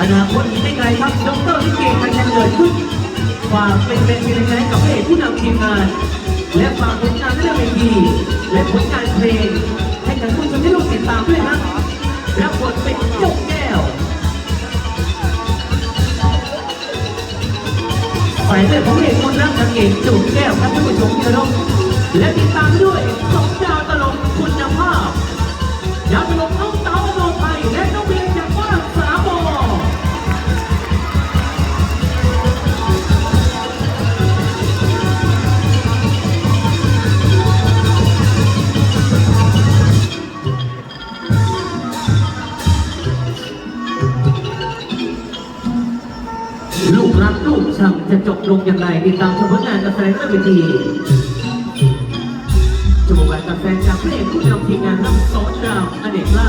อนาคตอีกไม่ไกลครับดรลิเกไทยยังเกิดขึ้นความเป็นเป็นเป็นยังไงกับพระเอผู้นำทีมงาน และความผลงานเรื่องเวทีและผลงานเพลง ให้กับผู้คนที่ร่วมติดตามด้วยครับรับบทเป็นยกแก้วฝ่ายเลือดของเอกคนรักนางเอกจุกแก้วครับท่าผู้ชมที่เคารพและติดตามด้วยสอง กลูกชังจะจบลงอย่างไรติดตามชมผลงานการแสงหน้าเวทีจมูกการการแสงจากพระเอกผู้นำทีมงานทั้งสอนดาวอเนกล่า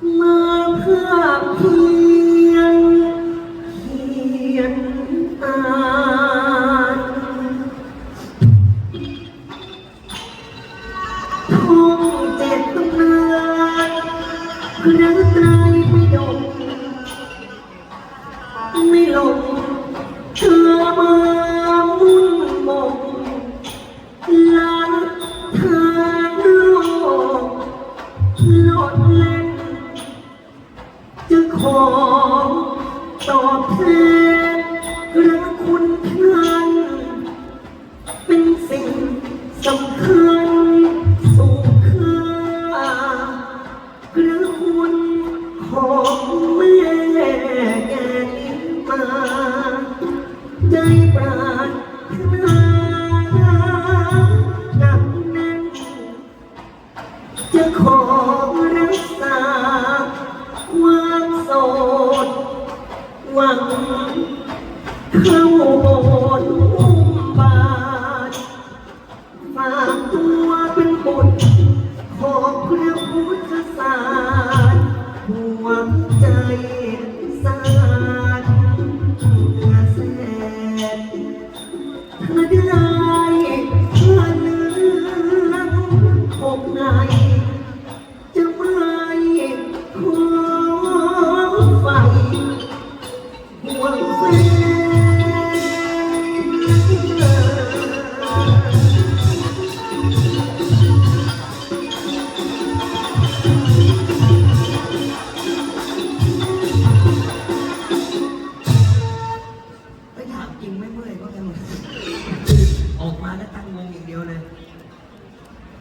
ภมาเพื่อเพื่อ พระไตรปิฎกไม่หลงเชื่อมามุ่นมงลักทางโลกโลดเล่นจะขอตอบแทนพระคุณท่านเป็นสิ่งสำคัญสู หวังเข้าโบ ไปถามจริงไม่เมื่อยก็แค่มึงออกมาแล้วตั้งงงอย่างเดียวเลย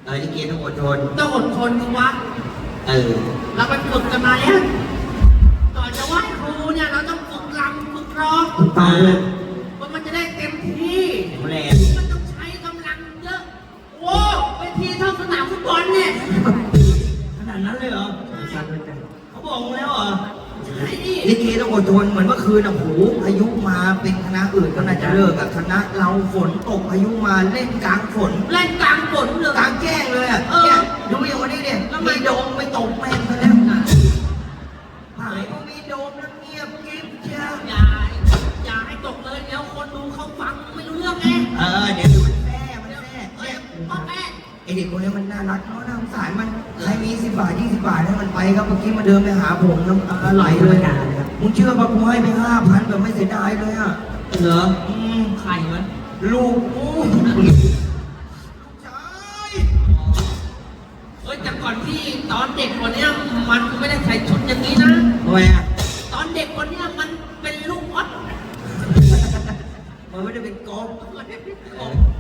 เออลิเกต้องอดทน ต้องอดทนสิวะ เออ เราไปฝึกกันมาแล้วก่อนจะไหว้ครูเนี่ยเราต้องฝึก รำฝึกร้องตาว่ามันจะได้เต็มที่แข็งแรง มันต้องใช้กำลังเยอะโอ้เวทีเท่าสนามฟุตบอลเนี่ยขนาดนั้นเลยเหรอเขาบอกมึงแล้วเหรอ ใช่ดิลิเกต้องอดทนเหมือนเมื่อคืนอะโหพายุมาเป็นคณะอื่นก็น่าจะเลิกอะคณะเราฝนตกพายุมาเล่นกลางฝน เล่นกล ด็กคนนี้มันน่ารักเนาะน่าสงสารมันใครมีสิบบาทยี่สิบบาทให้มันไปครับเมื่อกี้มาเดินไปหาผมน้ำตาไหลเลยมึงเชื่อป่ะกูให้ไปห้าพันแบบไม่เสียดายเลยอะเหรออืมใครมันลูกกูใช่เอ้ยแต่ก่อนที่ตอนเด็กคนเนี้ยมันไม่ได้ใส่ชุดอย่างนี้นะทำไมอะ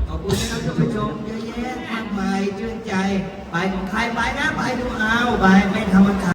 ขอบคุณนะครับท่านผู้ชมเยอะแยะมากมายชื่นใจ ไปของใครไปนะ ไปดูเอา ไปไม่ธรรมดา